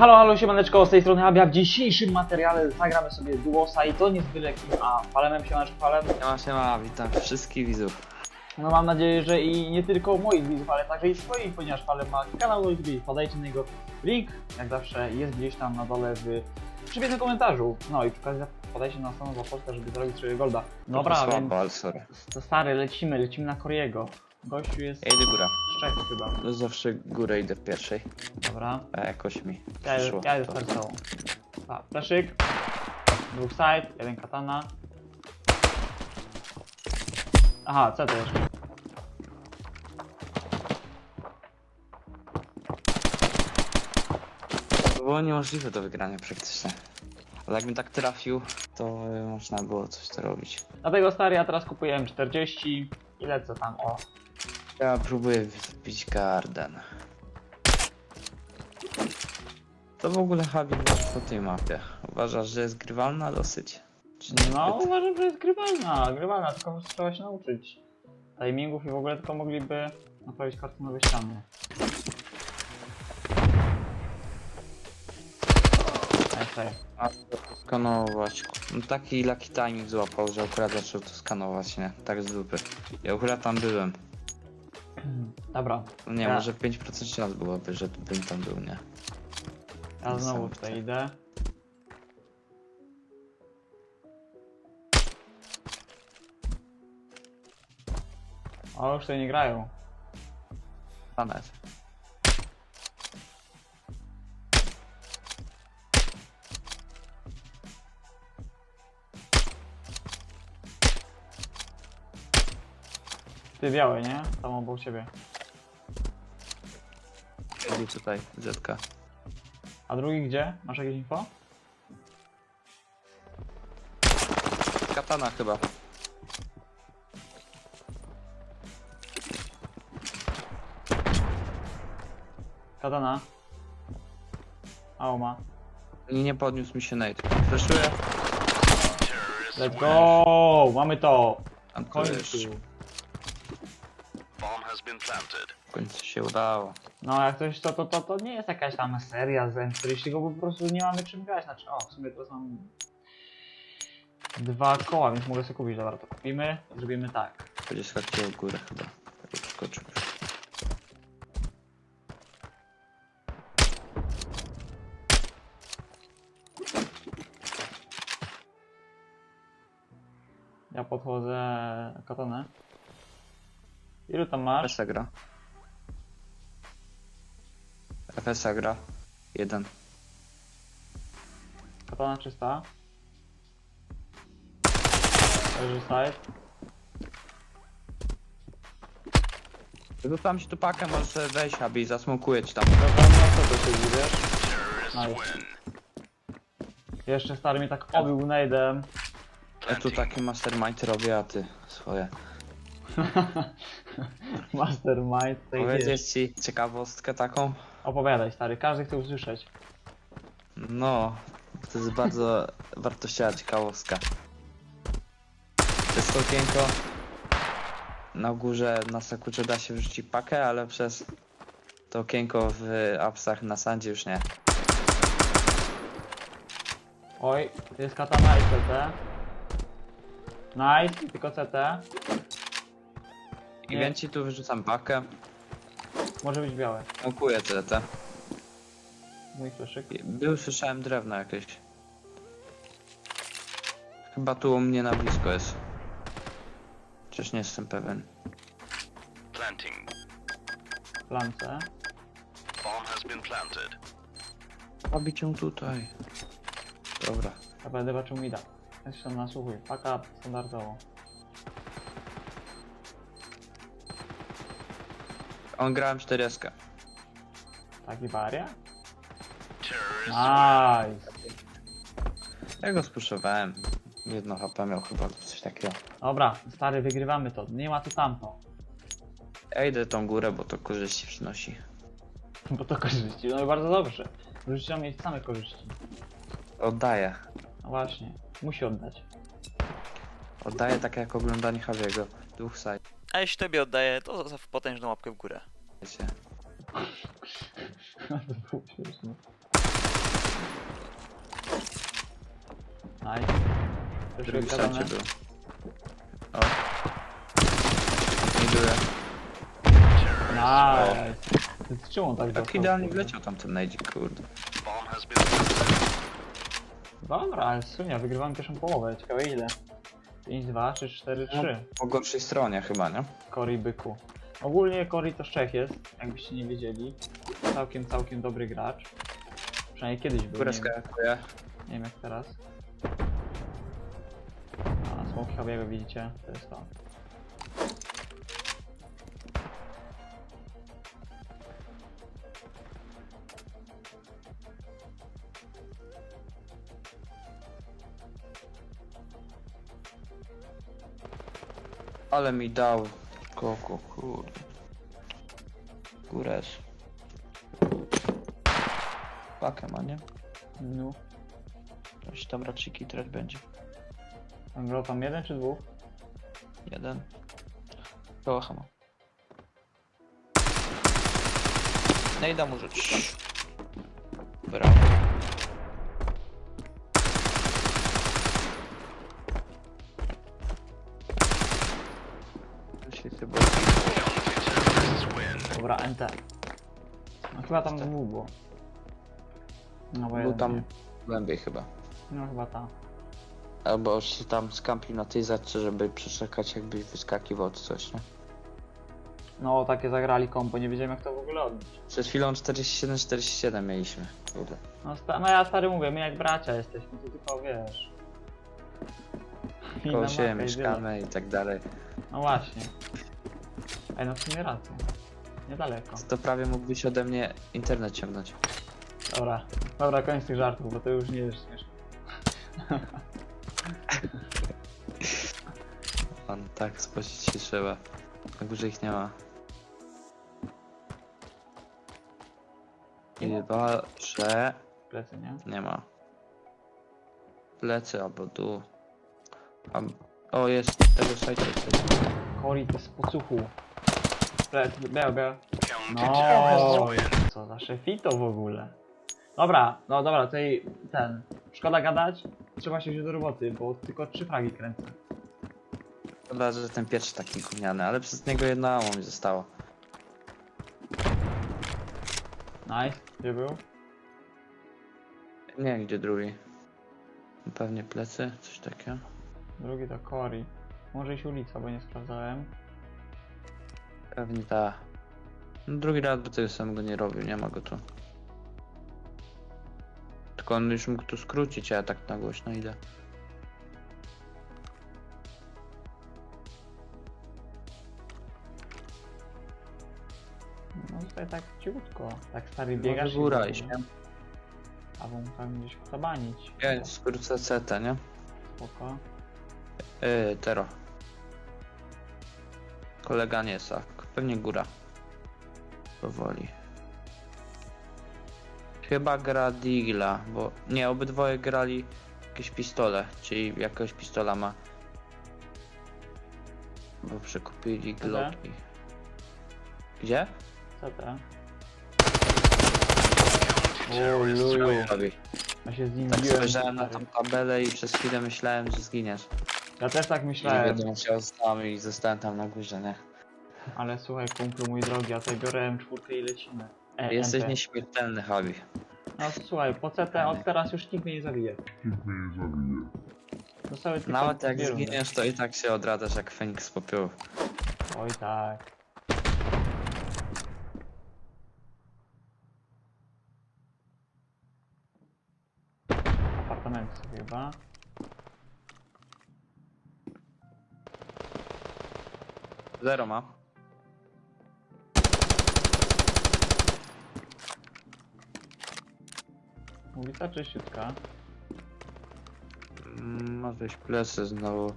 Halo, halo, siemaneczko, z tej strony Abia. W dzisiejszym materiale zagramy sobie Duosa i to nie z byle kim, a Falemem, siemaneczko, Falem. Siema, siema, witam wszystkich widzów. No mam nadzieję, że i nie tylko moich widzów, ale także i swoich, ponieważ Falem ma kanał na YouTube. Podajcie na niego link, jak zawsze jest gdzieś tam na dole w przybiegłym komentarzu. No i przy okazji podajcie na stronę za Polskę, żeby zrobić sobie golda. Dobra, więc słabo, ale sorry. to stary, lecimy, lecimy na Koriego. Gościu jest Ja idę góra. z Czech chyba. Zawsze górę idę w pierwszej, Dobra. a jakoś mi Ja, przyszło. ja to. jestem całą. Tak, fleszyk. Dwóch side, jeden katana. Aha, co to jest? To było niemożliwe do wygrania praktycznie. Ale jakbym tak trafił, to y, można było coś to robić. Dlatego stary, ja teraz kupuję M40 i lecę tam, o. Ja próbuję wbić garden. To w ogóle Habi masz po tej mapie. Uważasz, że jest grywalna dosyć? Czy nie No, zbyt? uważam, że jest grywalna, grywalna, tylko trzeba się nauczyć. Timingów i w ogóle tylko mogliby naprawić kartonowe ściany. Nice, A to skanować. No taki lucky timing złapał, że akurat zaczął to skanować, nie? Tak z dupy. Ja akurat tam byłem. Dobra, No nie, Ja- może 5% szans byłoby, że bym tam był, nie? ja znowu Niesamowite. tutaj idę. O, już tutaj nie grają. Panet. Ty białe, nie? Tam obok ciebie. Siedzi tutaj, Zetka. A drugi gdzie? Masz jakieś info? Katana chyba. Katana. Auma. Nie, nie podniósł mi się Nate. Fleszuję. Let's go! Mamy to! Końcu. W końcu się udało. No jak coś to, to, to, to nie jest jakaś tam seria z M40, go po prostu nie mamy czym grać. Znaczy, o, w sumie teraz mam dwa koła, więc mogę sobie kupić. Dobra, to kupimy zrobimy tak. Będzie skakiwał w górę chyba. Skoczył. Ja podchodzę katanę. Ilu tam masz? FS gra. FS gra. Jeden. Katana czysta. Leży side. Rzucam ci tu pakę, możesz wejść, aby zasmokuję ci tam. Dobra, no co to się wiesz? Nice. Jeszcze stary mnie tak obił nade'em. Ja tu taki mastermind robię, a ty swoje. Mastermind. Powiedzieć ci ciekawostkę taką? Opowiadaj stary, każdy chce usłyszeć. No, to jest bardzo wartościowa ciekawostka. Przez to okienko na górze na sakucze da się wrzucić pakę, ale przez to okienko w apsach na sandzie już nie. Oj, jest katana i CT. Nice, tylko CT. I Nie. więc ci tu wyrzucam pakę, Może być białe. smokuję TT. Mój fleszyk. Był słyszałem drewno jakieś. Chyba tu u mnie na blisko jest. Chociaż nie jestem pewien. Planting. Lance. Bomb has been planted. Robić ją tutaj. Dobra. Ja będę zobaczył mida. Ja się tam nasłuchuję. Paka standardowo. On grałem 40. Taki baria? Nice. Ja go spuszczowałem. Jedno HP miał chyba coś takiego. Dobra, stary, wygrywamy to. Nie ma tu tamto. Ja idę tą górę, bo to korzyści przynosi. Bo to korzyści. No i bardzo dobrze. Możecie mieć same korzyści. Oddaję. No właśnie. Musi oddać. Oddaję tak jak oglądanie Javiego. Dwóch side. A jeśli tobie oddaję, to zostaw potężną łapkę w górę. Wiecie. to było śmieszne. Nice. W Proszę był. O. Nie. Nice. Z czym on tak Tak dostał, idealnie kurde? wleciał tam ten najdzik, kurde. Dobra, ale w sumie wygrywam pierwszą połowę, ciekawe ile. 5-2 czy 4-3? Po gorszej stronie chyba, nie? Cory Byku. Ogólnie Cory to Czech jest, jakbyście nie wiedzieli. Całkiem, całkiem dobry gracz. Przynajmniej kiedyś był, Górę nie wiem, skakuje. nie wiem jak teraz. A, Smoke Hubby'ego widzicie, to jest to. Ale mi dał. Koko, kurde. Górę. Pakę ma, nie? No. Coś tam raczej kitrać będzie. On grał tam jeden czy dwóch? Jeden. Kołacha ma. Nejda mu rzuć. Brawo. Dobra, NT. No chyba tam dwóch było. No bo był jeden tam nie. głębiej chyba. No chyba ta. Albo się tam skampił na tej zaczy, żeby przeczekać jakbyś wyskakiwał czy coś, nie? No takie zagrali kompo, nie wiedziałem jak to w ogóle odbić. Przed chwilą 47-47 mieliśmy. Kurde. No, sta- no ja stary mówię, my jak bracia jesteśmy, to tylko wiesz. Inna Koło siebie marka i tyle. mieszkamy i tak dalej. No właśnie. Ej, no w sumie racja. Niedaleko. To prawie mógłbyś ode mnie internet ciągnąć. Dobra, dobra, koniec tych żartów, bo to już nie jest śmieszne. Pan tak spocić się trzeba. Na górze ich nie ma. Nie ma? Dwa, trzy. Plecy, nie? Nie ma. Plecy albo dół. A... O, jest tego sajtu. Kori, to z pocuchu. Plecy, biał, No, co za szefito w ogóle. Dobra, no dobra, tutaj ten. Szkoda gadać, trzeba się wziąć do roboty, bo tylko trzy fragi kręcę. Szkoda, że ten pierwszy taki gówniany, ale przez niego jedno amo mi zostało. Nice, gdzie był? Nie wiem gdzie drugi. Pewnie plecy, coś takiego. Drugi to Cory. Może iść ulica, bo nie sprawdzałem. Pewnie ta. No, drugi raz by tego samego nie robił, nie ma go tu. Tylko on już mógł tu skrócić, a ja tak na głośno idę. No tutaj tak cichutko, tak stary Może biegasz góra i iść, nie? A wą tam gdzieś zabanić. Ja skrócę CT, nie? Spoko. Yy, Tero. Kolega nie a pewnie góra. Powoli. Chyba gra Digla, bo nie, obydwoje grali jakieś pistole, czyli jakiegoś pistola ma. Bo przekupili Glocki. Gdzie? Co to? Oluju. win. Robi. Ja się z nim Tak biłem. spojrzałem na tą tabelę i przez chwilę myślałem, że zginiesz. Ja też tak Nie myślałem, będę musiał z nami i zostałem tam na górze, nie? Ale słuchaj kumplu mój drogi, ja tutaj biorę M4 i lecimy. E, Jesteś MP. nieśmiertelny, Habi. No słuchaj, po CT od teraz już nikt mnie nie zabije. Zostały tylko Nawet jak dwie rundy. zginiesz, to i tak się odradasz jak Feniks z popiołu. Oj tak. Apartamenty sobie chyba. Zero ma. Ulica czyściutka. Mm, Może iść plecy znowu.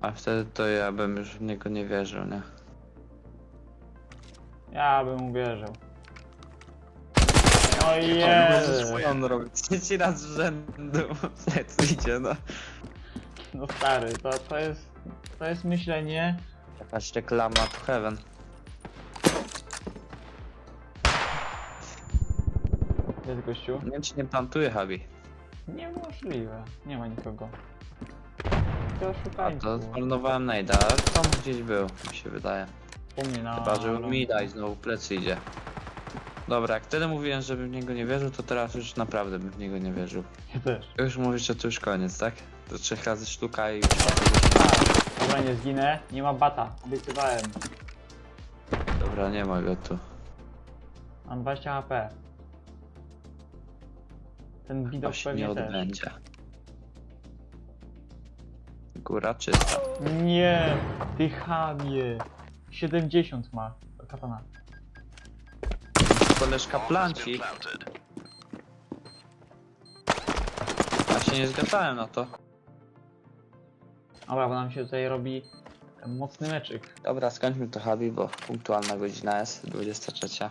A wtedy to ja bym już w niego nie wierzył, nie? Ja bym uwierzył. O Jezu! co on robi? Trzeci raz z rzędu. Plec idzie, no. No stary, to, to jest... To jest myślenie... Jakaś reklama to heaven. Jest gościu? Nie wiem, czy nie plantuje Habi. Niemożliwe. Nie ma nikogo. To A to zmarnowałem najda, ale tam gdzieś był, mi się wydaje. U mnie na... Chyba, że mi daj znowu plecy idzie. Dobra, jak wtedy mówiłem, żebym w niego nie wierzył, to teraz już naprawdę bym w niego nie wierzył. Ja też. Już mówisz, że to już koniec, tak? To trzech razy sztuka i... Dobra, nie zginę. Nie ma bata. Obiecywałem. Dobra, nie ma go tu. Mam 20 HP. Ten widok nie pewnie też. odbędzie. Góra czysta. Nie, ty chamie. 70 ma katana. Koleżka planci. Ja się nie zgadzałem na to. Dobra, bo nam się tutaj robi mocny meczyk. Dobra, skończmy to Habi, bo punktualna godzina jest, 23.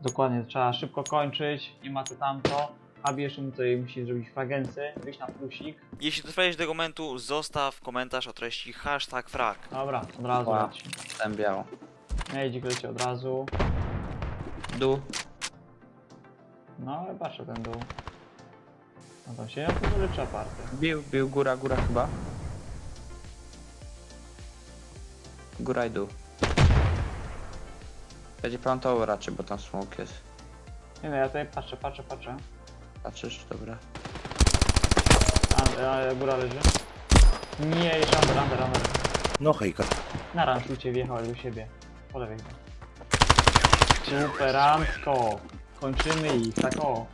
Dokładnie, trzeba szybko kończyć. Nie ma to tamto. Abi jeszcze mu tutaj musi zrobić fragencję, wyjść na plusik. Jeśli dotrwałeś do tego momentu, zostaw komentarz o treści hashtag frag. Dobra, od razu Wow. leci. Ten biało. Nejdzik leci od razu. Dół. No, ale patrzę ten dół. No to się na to leczy aparte. Bił, bił, góra, góra chyba. Góra i dół. Będzie plantował raczej, bo tam smoke jest. Nie no, ja tutaj patrzę, patrzę, patrzę. Patrzysz? Dobra. A, a, góra leży. Nie, jeszcze under, under, under. No hejka. Na ranszlucie wjechał do siebie. Po lewej. Superancko. Kończymy ich, tak o.